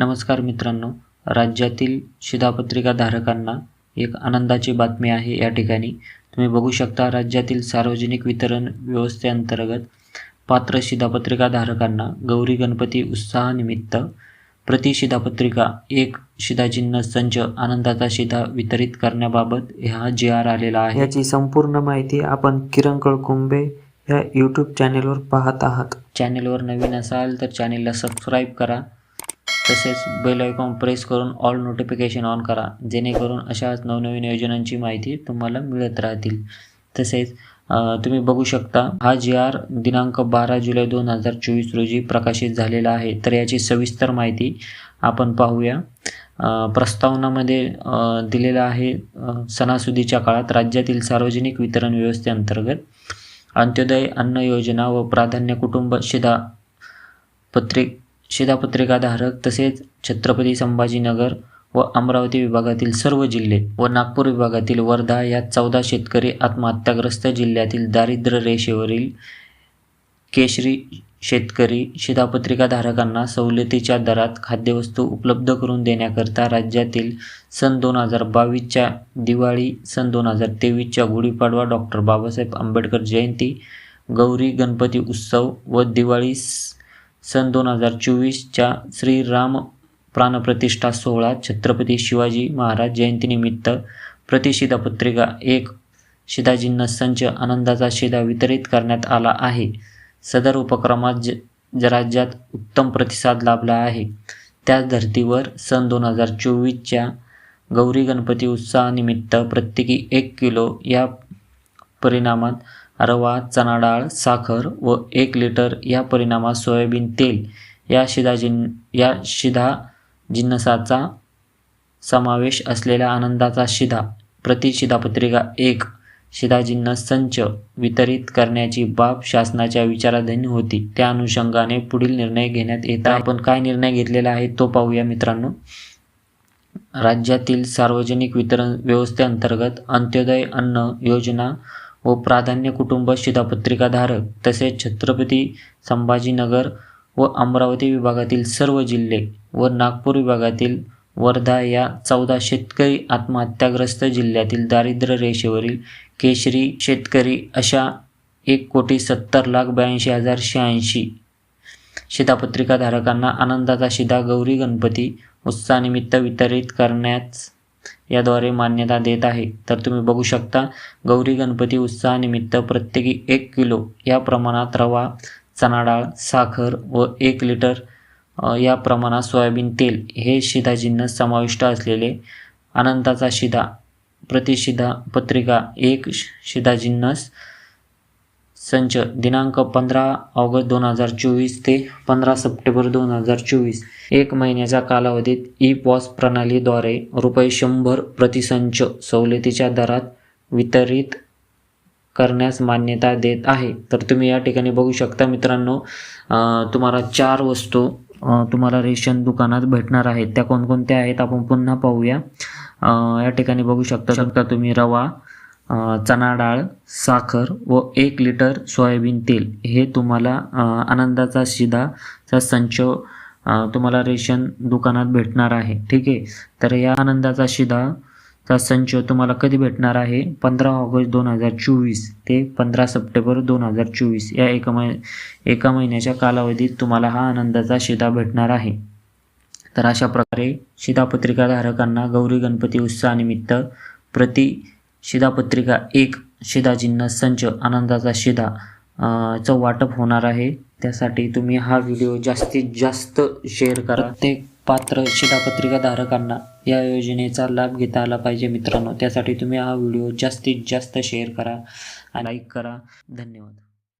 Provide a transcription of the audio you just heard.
नमस्कार मित्रांनो राज्यातील शिधापत्रिका धारकांना एक आनंदाची बातमी आहे या ठिकाणी. तुम्ही बघू शकता राज्यातील सार्वजनिक वितरण व्यवस्थेअंतर्गत पात्र शिधापत्रिका धारकांना गौरी गणपती उत्साहानिमित्त प्रति शिधापत्रिका एक शिधाचिन्ह संच आनंदाचा शिधा वितरित करण्याबाबत हा जी आर आलेला आहे. याची संपूर्ण माहिती आपण किरण कळकुंबे या यूट्यूब चॅनेलवर पाहत आहात. चॅनेलवर नवीन असाल तर चॅनेलला सबस्क्राईब करा. तसेच बेल आयकॉन प्रेस करून ऑल नोटिफिकेशन ऑन करा जेणेकरून अशाच नवनवीन योजनांची माहिती तुम्हाला मिळत राहतील. तसेच तुम्ही बघू शकता हा जी आर दिनांक बारा जुलै दोन हजार चोवीस रोजी प्रकाशित झालेला आहे. तर याची सविस्तर माहिती आपण पाहूया. प्रस्तावनामध्ये दिलेला दिलेलं आहे सणासुदीच्या काळात राज्यातील सार्वजनिक वितरण व्यवस्थेअंतर्गत अंत्योदय अन्न योजना व प्राधान्य कुटुंब शिधा पत्रिक शिधापत्रिकाधारक तसेच छत्रपती संभाजीनगर व अमरावती विभागातील सर्व जिल्हे व नागपूर विभागातील वर्धा या चौदा शेतकरी आत्महत्याग्रस्त जिल्ह्यातील दारिद्र्य रेषेवरील केशरी शेतकरी शिधापत्रिकाधारकांना सवलतीच्या दरात खाद्यवस्तू उपलब्ध करून देण्याकरता राज्यातील सन दोन हजार बावीसच्या दिवाळी सन दोन हजार तेवीसच्या गुढीपाडवा डॉक्टर बाबासाहेब आंबेडकर जयंती गौरी गणपती उत्सव व दिवाळी स- सन दोन हजार चोवीसच्या श्रीराम प्राणप्रतिष्ठा सोहळा छत्रपती शिवाजी महाराज जयंतीनिमित्त प्रतिशिधा पत्रिका एक शिदाजींना संच आनंदाचा शिधा वितरित करण्यात आला आहे. सदर उपक्रमात ज ज- राज्यात उत्तम प्रतिसाद लाभला आहे. त्याच धर्तीवर सन दोन हजार चोवीसच्या गौरी गणपती उत्साहानिमित्त प्रत्येकी एक किलो या परिणामात रवा चणा डाळ साखर व एक लिटर या परिणामात सोयाबीन तेल या शिधाजिन या शिधा जिन्नसाचा समावेश असलेल्या आनंदाचा शिधा प्रतिशिधापत्रिका एक शिधाजिन्ह संच वितरित करण्याची बाब शासनाच्या विचाराधीन होती. त्या अनुषंगाने पुढील निर्णय घेण्यात येत आपण काय निर्णय घेतलेला आहे तो पाहूया मित्रांनो. राज्यातील सार्वजनिक वितरण व्यवस्थेअंतर्गत अंत्योदय अन्न योजना व प्राधान्य कुटुंब शिधापत्रिकाधारक तसेच छत्रपती संभाजीनगर व अमरावती विभागातील सर्व जिल्हे व नागपूर विभागातील वर्धा या चौदा शेतकरी आत्महत्याग्रस्त जिल्ह्यातील दारिद्र्य रेषेवरील केशरी शेतकरी अशा एक कोटी सत्तर लाख ब्याऐंशी हजार शहाऐंशी शिधापत्रिकाधारकांना आनंदाचा शिधा गौरी गणपती उत्सवानिमित्त वितरित करण्यास याद्वारे मान्यता देत आहे. तर तुम्ही बघू शकता गौरी गणपती उत्सवानिमित्त प्रत्येकी एक किलो या प्रमाणात रवा चणा डाळ साखर व एक लिटर या प्रमाणात सोयाबीन तेल हे शिधाजिन्ह समाविष्ट असलेले अनंताचा शिधा प्रतिशिधा पत्रिका एक शिधाजिन्नस संच दिनांक पंधरा ऑगस्ट दोन हजार चोवीस ते पंधरा सप्टेंबर दोन हजार चोवीस. एक महिन्याच्या कालावधीत ई पॉस प्रणालीद्वारे रुपये शंभर प्रतिसंच सवलतीच्या दरात वितरित करण्यास मान्यता देत आहे. तर तुम्ही या ठिकाणी बघू शकता मित्रांनो तुम्हाला चार वस्तू तुम्हाला रेशन दुकानात भेटणार आहेत. त्या कोणकोणत्या आहेत? आपण पुन्हा पाहूया. या ठिकाणी बघू शकता. शकता तुम्ही रवा चणा डाळ साखर व एक लिटर सोयाबीन तेल. हे तुम्हाला आनंदाचा शिधाचा संच तुम्हाला रेशन दुकानात भेटणार आहे. ठीक आहे? तर या आनंदाचा शिधा चा संच तुम्हाला कधी भेटणार आहे? पंधरा ऑगस्ट दोन हजार चोवीस ते पंधरा सप्टेंबर दोन हजार चोवीस. या एका मै एका महिन्याच्या कालावधीत तुम्हाला हा आनंदाचा शिधा भेटणार आहे. तर अशा प्रकारे शिधापत्रिकाधारकांना गौरी गणपती उत्सवानिमित्त प्रति शिधापत्रिका एक शिधाचिन्ह संच आनंदाचा शिधा चं वाटप होणार आहे. त्यासाठी तुम्ही हा व्हिडिओ जास्तीत जास्त शेअर करा. प्रत्येक पात्र शिधापत्रिका धारकांना या योजनेचा लाभ घेता आला पाहिजे मित्रांनो. त्यासाठी तुम्ही हा व्हिडिओ जास्तीत जास्त शेअर करा लाईक करा. धन्यवाद.